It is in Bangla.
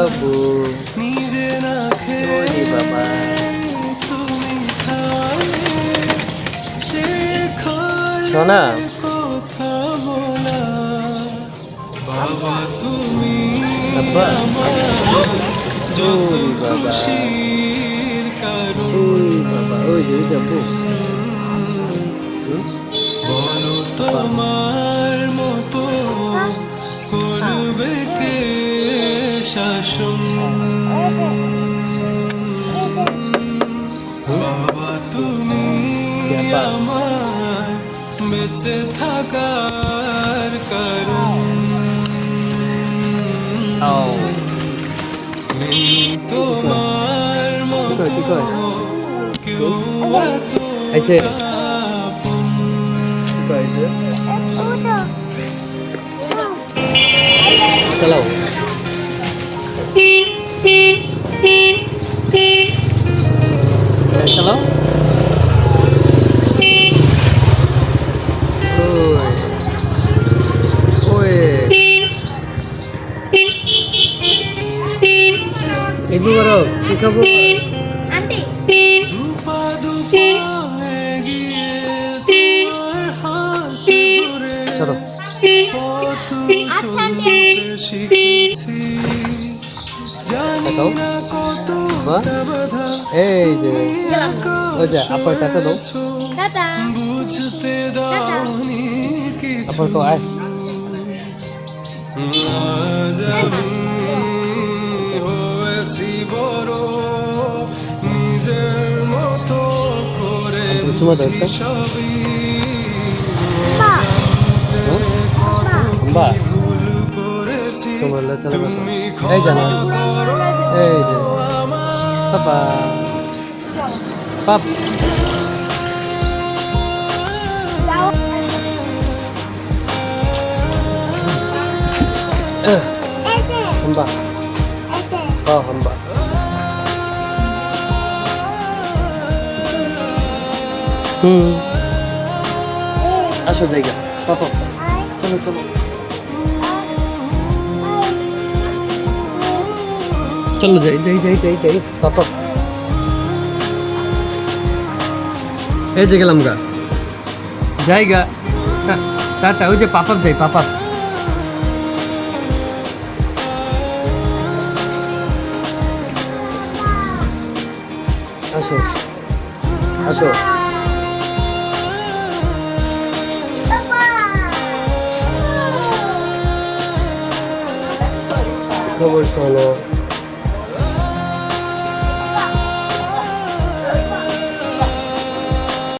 আবু নিজে না খেয়ে বাবা তুমি সোনা বাবা। তুমি বাবা বাবা ওই যে ওই বলো তোমার মতো করবে কে শাসন বাবা তুমি আমার বেঁচে থাকার কারণ তোমার আপন। কি কইছে চালাও। হ্যাঁ, চালাও করো কি খাব? চলো। পথ আন্টি। চলতে শিখেছি জানি না কত এই যে ওই যে আপার টাটা দাও। বুঝতে দাওনি কিছু আপার তো আয় আজ আমি হয়েছি বড় চুমা দাও একটা। বা। তোমার চলে এই জানো এই যে। যাও এতে হাম্বা হাম্বা হুম। আসো জায়গা, পাপা। চলো চলো। চলো যাই যাই যাই যাই যাই, পাপা। এই যে গেলাম গা। জায়গা। টাটা, ওই যে পাপাপ যাই পাপাপ আসো আসো। খবর শোনো